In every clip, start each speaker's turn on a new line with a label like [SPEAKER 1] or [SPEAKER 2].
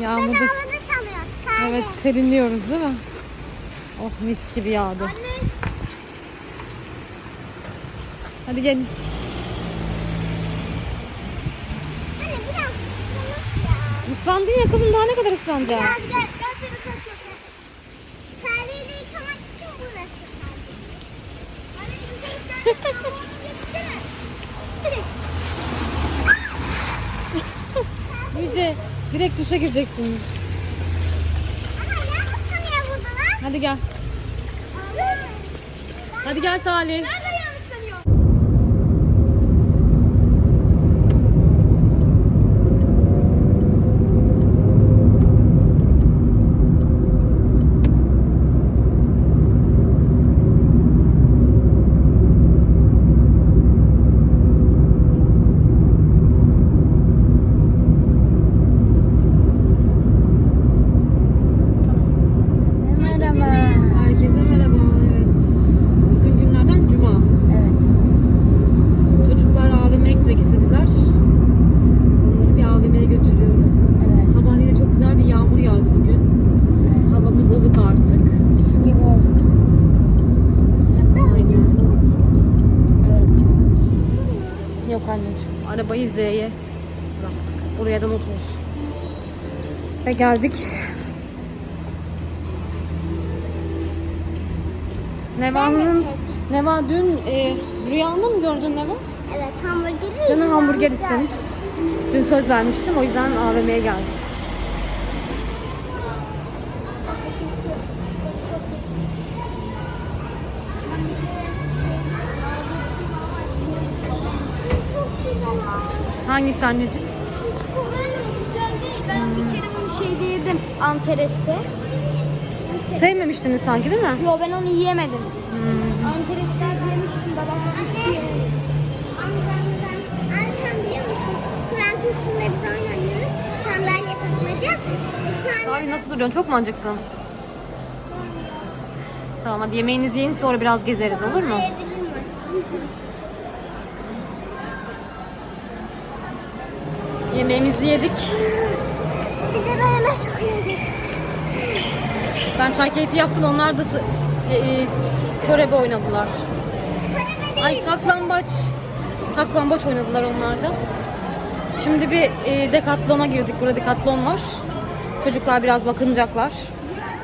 [SPEAKER 1] Yağmurda
[SPEAKER 2] Bedava duş alıyoruz. Kahve.
[SPEAKER 1] evet serinliyoruz değil mi? Oh mis gibi yağdı.
[SPEAKER 2] Anne.
[SPEAKER 1] Hadi gel.
[SPEAKER 2] Anne biraz ıslanık ya.
[SPEAKER 1] Islandın ya kızım daha ne kadar ıslanacaksın?
[SPEAKER 2] Biraz gel. Gel seni ıslatacağım. Terliği de yıkamak için burası. Anne güzel
[SPEAKER 1] Yüce direkt duşa gireceksin.
[SPEAKER 2] Ama yer ıslanıyor burada lan.
[SPEAKER 1] Hadi gel. Hadi gel Salih.
[SPEAKER 2] Nerede yer ıslanıyor?
[SPEAKER 3] Merhaba.
[SPEAKER 1] Herkese merhaba. Evet. Bugün günlerden cuma.
[SPEAKER 3] Evet.
[SPEAKER 1] Çocuklar AVM'ye gitmek istediler. Onları bir AVM'ye götürüyorum.
[SPEAKER 3] Evet.
[SPEAKER 1] Sabahleyin de çok güzel bir yağmur yağdı bugün. Havamız ılık artık.
[SPEAKER 3] Su gibi olduk. Evet. Yok anneciğim.
[SPEAKER 1] Arabayı Z'ye bıraktık. Oraya da not olsun. Ve geldik. Neva'nın Neva dün e, rüyanda mı gördün Neva?
[SPEAKER 2] Evet hamburgeri.
[SPEAKER 1] Canım hamburger istemiş. Dün söz vermiştim o yüzden AVM'ye geldik. Hangisi anneciğim?
[SPEAKER 2] Şu çikolata güzel değil. Ben bir kere bunu şeyde yedim. Antares'te.
[SPEAKER 1] Sevmemiştiniz sanki değil mi?
[SPEAKER 2] Yo ben onu yiyemedim.
[SPEAKER 1] Hmm.
[SPEAKER 2] Antares'te yemiştim. Babam yemişti yemedim. Amcamdan. Anne sen biliyor musun? Kur'an kursunda biz oynuyoruz. Sandalye takılacak. Bir tane
[SPEAKER 1] Abi nasıl duruyorsun? Çok mu acıktın? Tamam hadi yemeğinizi yiyin sonra biraz gezeriz olur mu?
[SPEAKER 2] Yiyebilir misin?
[SPEAKER 1] Yemeğimizi yedik.
[SPEAKER 2] Bize böyle sokuyordu.
[SPEAKER 1] Ben çay keyfi yaptım. Onlar da e, e, körebe oynadılar. Ay saklambaç. Saklambaç oynadılar onlar da. Şimdi bir e, dekatlona girdik. Burada dekatlon var. Çocuklar biraz bakınacaklar.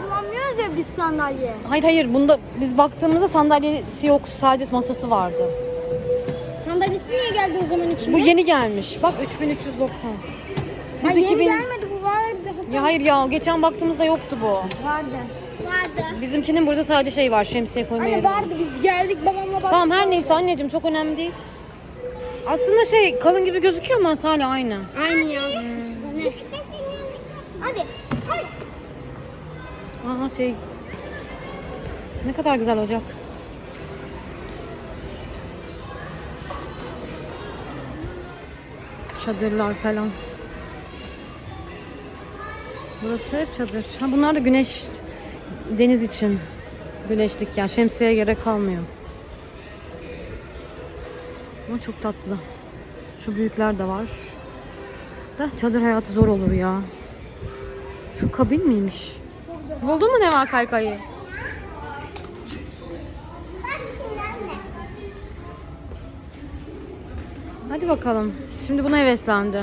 [SPEAKER 2] Kullanmıyoruz ya biz sandalye.
[SPEAKER 1] Hayır hayır bunda biz baktığımızda sandalyesi yok. Sadece masası vardı.
[SPEAKER 2] Geldi o zaman içine?
[SPEAKER 1] Bu yeni gelmiş. Bak 3390. Biz
[SPEAKER 2] Ay, yeni
[SPEAKER 1] 2000
[SPEAKER 2] gelmedi bu vardı.
[SPEAKER 1] Ya hayır ya geçen baktığımızda yoktu bu.
[SPEAKER 2] Vardı. Vardı.
[SPEAKER 1] Bizimkinin burada sadece şey var. Şemsiye koyma
[SPEAKER 2] Anne
[SPEAKER 1] yeri var.
[SPEAKER 2] vardı biz geldik babamla baktık.
[SPEAKER 1] Tamam her neyse anneciğim çok önemli değil. Aslında şey kalın gibi gözüküyor ama hala aynı.
[SPEAKER 2] Aynı ya. Hadi. Hadi.
[SPEAKER 1] Aha şey ne kadar güzel ocak. Çadırlar falan. Burası hep çadır. Ha bunlar da güneş deniz için. Güneşlik yani şemsiye gerek kalmıyor. Ama çok tatlı. Şu büyükler de var. Da çadır hayatı zor olur ya. Şu kabin miymiş? Buldun mu Neva Kaykay'ı? Hadi bakalım. Şimdi buna heveslendi.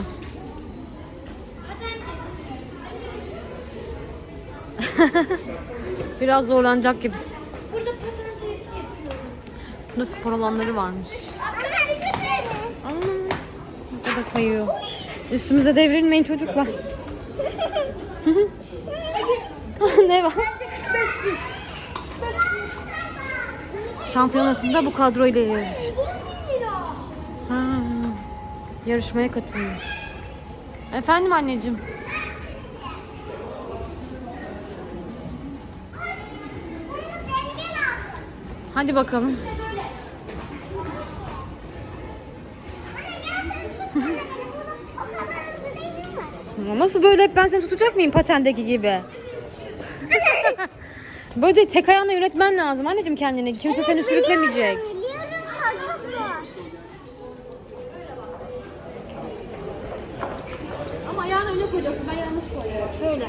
[SPEAKER 1] Biraz zorlanacak gibi.
[SPEAKER 2] Burada paten tesisi yapıyorum.
[SPEAKER 1] Burada spor alanları varmış. Aa, ne kadar kayıyor. Üstümüze devrilmeyin çocuklar. ne var? Şampiyonasında bu kadroyla yarış. Yarışmaya katılmış. Efendim anneciğim. Hadi bakalım. Nasıl böyle hep ben seni tutacak mıyım patendeki gibi? böyle tek ayağına yönetmen lazım anneciğim kendini. Kimse seni sürüklemeyecek. Koyacaksın. Ben yanlış. Bak şöyle.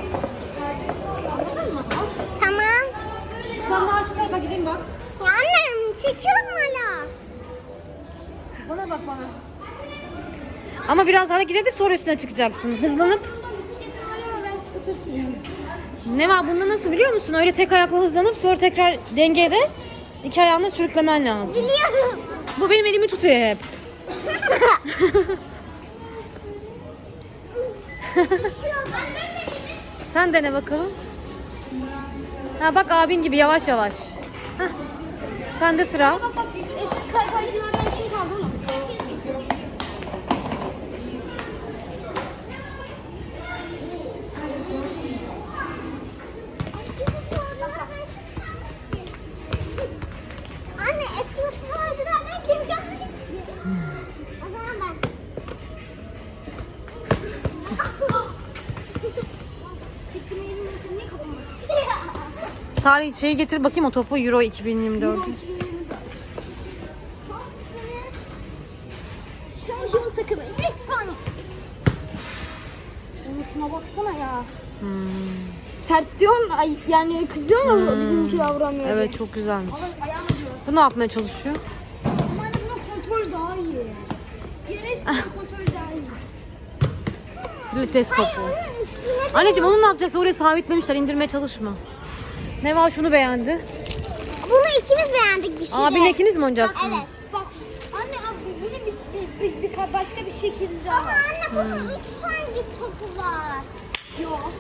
[SPEAKER 1] Anladın mı?
[SPEAKER 2] Tamam.
[SPEAKER 1] Sen daha şu tarafa gidin bak.
[SPEAKER 2] Ya annem çekiyorum hala.
[SPEAKER 1] Bana bak bana. Ama biraz hareket edip sonra üstüne çıkacaksın. Hızlanıp.
[SPEAKER 3] Bisikletim var ama ben skuter süreceğim.
[SPEAKER 1] Ne var bunda nasıl biliyor musun? Öyle tek ayakla hızlanıp sonra tekrar dengede iki ayağını sürüklemen lazım.
[SPEAKER 2] Biliyorum.
[SPEAKER 1] Bu benim elimi tutuyor hep. Sen dene bakalım. Ha bak abin gibi yavaş yavaş. Hah. Sen de sıra.
[SPEAKER 3] Bak bak eski
[SPEAKER 1] Salih şeyi getir bakayım o topu Euro 2024.
[SPEAKER 3] Şampiyon takımı İspanya. Oğlum şuna baksana ya. Sert diyorsun ay- yani kızıyorsun ama bizimki yavramıyor.
[SPEAKER 1] Evet çok güzelmiş. Bu ne yapmaya çalışıyor?
[SPEAKER 3] Ama bunun kontrolü daha iyi. Diğer hepsinin kontrolü daha iyi.
[SPEAKER 1] Pilates topu.
[SPEAKER 2] Onun üstüne
[SPEAKER 1] Anneciğim onu ne yapacaksın? Oraya sabitlemişler. indirmeye çalışma. Ne var şunu beğendi.
[SPEAKER 2] Bunu ikimiz beğendik bir şey.
[SPEAKER 1] Abin ikiniz mi oynayacaksınız?
[SPEAKER 2] Evet.
[SPEAKER 3] Bak anne abi bunun bir, bir, bir, bir, başka bir şekilde
[SPEAKER 2] Ama anne bunun üç tane topu var.
[SPEAKER 3] Yok.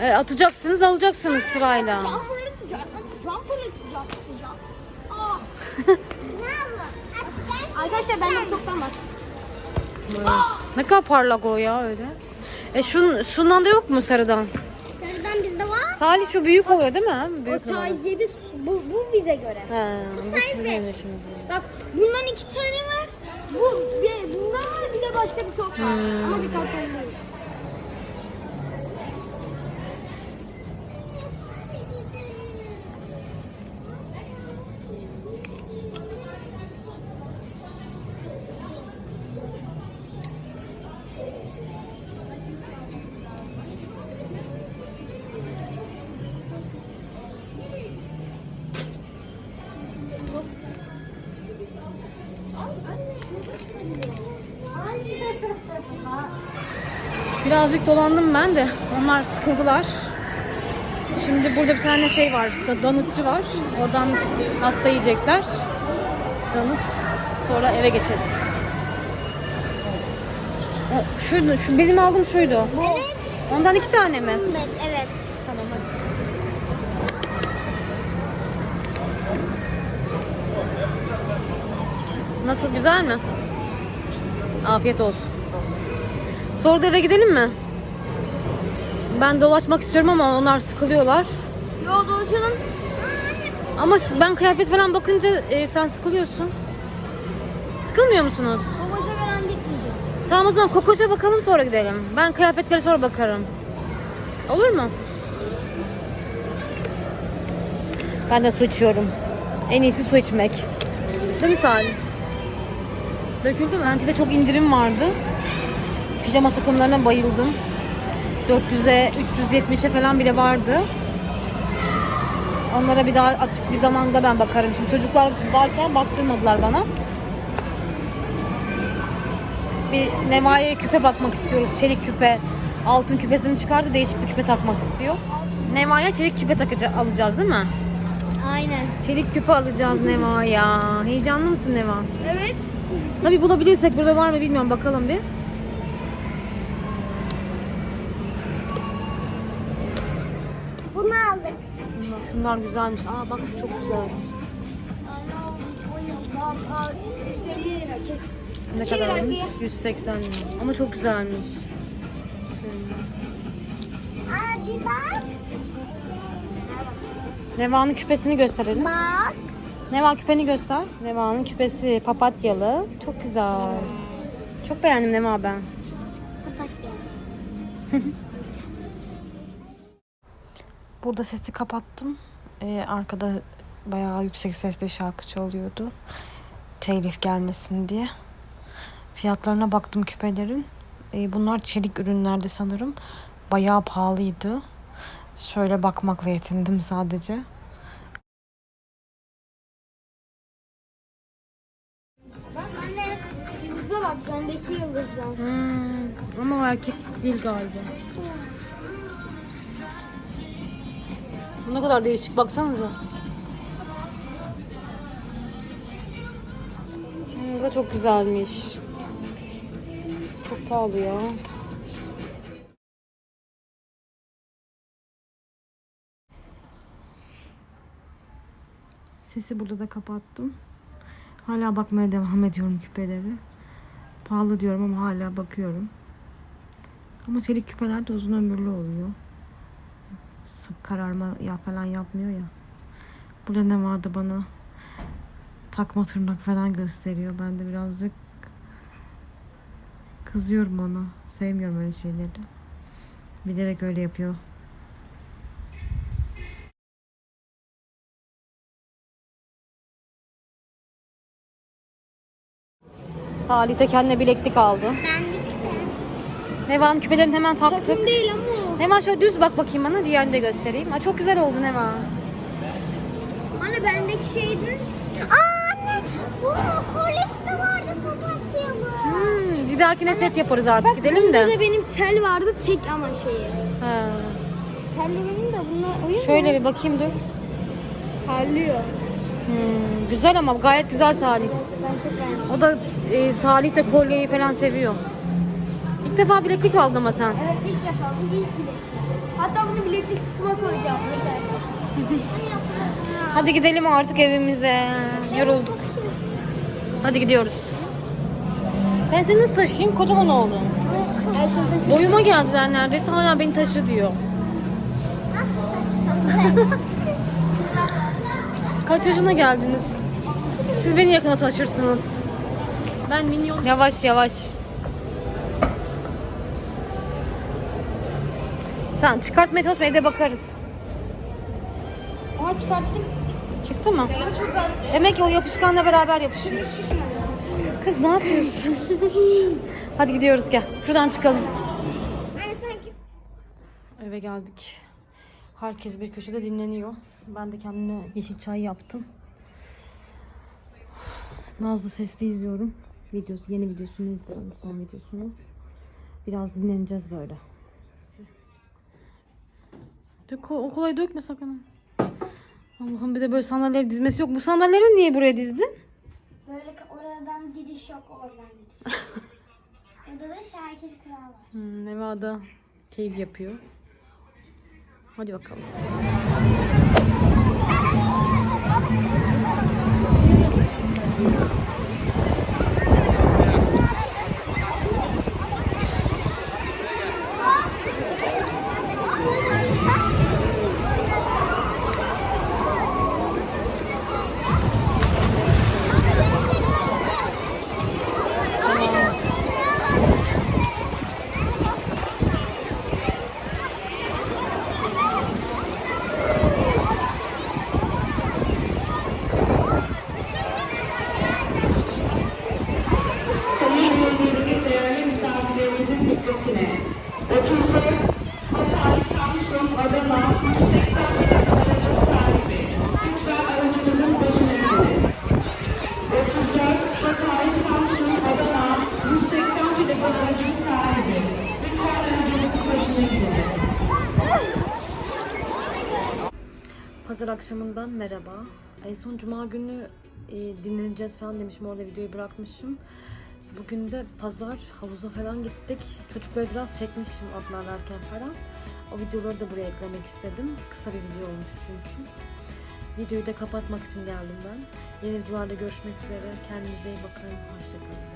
[SPEAKER 1] E, atacaksınız alacaksınız sırayla.
[SPEAKER 3] Atacağım fırlatacağım. Atacağım fırlatacağım. Atacağım. Aa.
[SPEAKER 2] Ne bu?
[SPEAKER 3] Arkadaşlar bende çoktan var.
[SPEAKER 1] Evet. Ne kadar parlak o ya öyle. E şun, şundan da yok mu sarıdan? Salih şu büyük oluyor değil mi?
[SPEAKER 3] O
[SPEAKER 1] Büyük olan.
[SPEAKER 3] size 7 bu, bu bize göre.
[SPEAKER 1] He, bu
[SPEAKER 2] size.
[SPEAKER 1] işiniz.
[SPEAKER 3] Bak bundan iki tane var. Bu bir, bundan var bir de başka bir top var. Ama dikkatli olmalıyız.
[SPEAKER 1] Birazcık dolandım ben de. Onlar sıkıldılar. Şimdi burada bir tane şey var. da- Donutçu var. Oradan pasta yiyecekler. Donut. Sonra eve geçeriz. O, şuydu, şu benim aldığım şuydu.
[SPEAKER 2] Evet.
[SPEAKER 1] Ondan iki tane mi?
[SPEAKER 2] Evet, evet.
[SPEAKER 1] Tamam hadi. Nasıl güzel mi? Afiyet olsun. Da eve gidelim mi? Ben dolaşmak istiyorum ama onlar sıkılıyorlar.
[SPEAKER 3] Yo dolaşalım.
[SPEAKER 1] Ama ben kıyafet falan bakınca e, sen sıkılıyorsun. Sıkılmıyor musunuz?
[SPEAKER 3] Babaşa veren gitmeyeceğiz.
[SPEAKER 1] Tamam o zaman kokoşa bakalım sonra gidelim. Ben kıyafetlere sonra bakarım. Olur mu? Ben de su içiyorum. En iyisi su içmek. Değil mi Salim? Döküldü mü? Bence de çok indirim vardı. Pijama takımlarına bayıldım. 400'e, 370'e falan bile vardı. Onlara bir daha açık bir zamanda ben bakarım. Şimdi çocuklar varken baktırmadılar bana. Bir Neva'ya küpe bakmak istiyoruz. Çelik küpe. Altın küpesini çıkardı. Değişik bir küpe takmak istiyor. Neva'ya çelik küpe takacağız, alacağız değil mi?
[SPEAKER 3] Aynen.
[SPEAKER 1] Çelik küpe alacağız Neva'ya. Heyecanlı mısın Neva?
[SPEAKER 3] Evet.
[SPEAKER 1] Tabii bulabilirsek burada var mı bilmiyorum. Bakalım bir.
[SPEAKER 2] Bunu aldık.
[SPEAKER 1] Şunlar güzelmiş. Aa bak şu çok güzel. Ne kadar
[SPEAKER 3] arkaya.
[SPEAKER 1] 180 lira. Ama çok güzelmiş.
[SPEAKER 2] Bak.
[SPEAKER 1] Neva'nın küpesini gösterelim.
[SPEAKER 2] Bak.
[SPEAKER 1] Neva küpeni göster. Neva'nın küpesi papatyalı. Çok güzel. Çok beğendim Neva ben.
[SPEAKER 2] Kapatacağım.
[SPEAKER 1] Burada sesi kapattım. Ee, arkada bayağı yüksek sesle şarkı çalıyordu. Telif gelmesin diye. Fiyatlarına baktım küpelerin. Ee, bunlar çelik ürünlerdi sanırım. bayağı pahalıydı. Şöyle bakmakla yetindim sadece.
[SPEAKER 3] Yıldıza bak sendeki yıldızlar.
[SPEAKER 1] Hmm, ama o erkek değil galiba. Bu ne kadar değişik baksanıza. Hmm, bu da çok güzelmiş. Çok pahalı ya. Sesi burada da kapattım. Hala bakmaya devam ediyorum küpeleri. Pahalı diyorum ama hala bakıyorum. Ama çelik küpeler de uzun ömürlü oluyor. Sık kararma ya falan yapmıyor ya. Burada ne vardı bana takma tırnak falan gösteriyor. Ben de birazcık kızıyorum ona. Sevmiyorum öyle şeyleri. Bilerek öyle yapıyor. Salih de kendine bileklik aldı.
[SPEAKER 2] Benlik
[SPEAKER 1] Nevan küpelerini hemen taktık.
[SPEAKER 3] Sakın değil ama o.
[SPEAKER 1] Nevan şöyle düz bak bakayım bana. Diğerini de göstereyim. Aa, çok güzel oldu Nevan.
[SPEAKER 3] Anne bendeki şeydi.
[SPEAKER 2] Aa anne bunun kolyesi vardı papatyalı.
[SPEAKER 1] Hmm, bir dahakine set yaparız artık. Gidelim
[SPEAKER 3] Bunda
[SPEAKER 1] de.
[SPEAKER 3] da benim tel vardı tek ama şeyi.
[SPEAKER 1] Ha.
[SPEAKER 3] Telli benim de bunlar oyun
[SPEAKER 1] Şöyle bir bakayım dur.
[SPEAKER 3] Parlıyor.
[SPEAKER 1] Hmm, güzel ama gayet güzel Salih.
[SPEAKER 3] Ben çok beğendim.
[SPEAKER 1] O da e, Salih de kolyeyi falan seviyor. İlk defa bileklik aldın ama sen.
[SPEAKER 3] Evet ilk defa bu ilk bileklik. Hatta bunu bileklik kutuma koyacağım mesela.
[SPEAKER 1] Hadi gidelim artık evimize. Yorulduk. Hadi gidiyoruz. Ben seni nasıl taşıyayım? Kocaman oldun.
[SPEAKER 3] Ben seni taşıyayım.
[SPEAKER 1] Boyuma geldiler neredeyse. Hala beni taşı diyor. Kaç yaşına geldiniz? Siz beni yakına taşırsınız. Ben minyon. Yavaş yavaş. Sen çıkartmaya çalışma evde bakarız.
[SPEAKER 3] Ama çıkarttım.
[SPEAKER 1] Çıktı mı? Demek ki o yapışkanla beraber yapışıyor. Kız ne yapıyorsun? Hadi gidiyoruz gel. Şuradan çıkalım. Eve geldik. Herkes bir köşede dinleniyor. Ben de kendime yeşil çay yaptım. Nazlı sesli izliyorum. Videosu, yeni videosunu izliyorum. Son videosunu. Biraz dinleneceğiz böyle. Dök, o kolay dökme sakın. Allah'ım bir de böyle sandalyeleri dizmesi yok. Bu sandalyeleri niye buraya dizdin?
[SPEAKER 3] Böyle oradan giriş yok oradan giriş. Burada da Şakir Kral var.
[SPEAKER 1] Hmm, Nevada keyif yapıyor. Hadi bakalım.
[SPEAKER 4] dikkatine. 34 Hatay, Samsun, Adana 180 plakalı aracın sahibi. Lütfen aracınızın başına gidiniz. 34 Hatay, Samsun, Adana 180 plakalı aracın sahibi. Lütfen aracınızın başına gidiniz.
[SPEAKER 1] Pazar akşamından merhaba. En son cuma günü e, dinleneceğiz falan demişim. Orada videoyu bırakmışım. Bugün de pazar havuza falan gittik. Çocukları biraz çekmişim atlarlarken falan. O videoları da buraya eklemek istedim. Kısa bir video olmuş çünkü. Videoyu da kapatmak için geldim ben. Yeni videolarda görüşmek üzere. Kendinize iyi bakın. Hoşçakalın.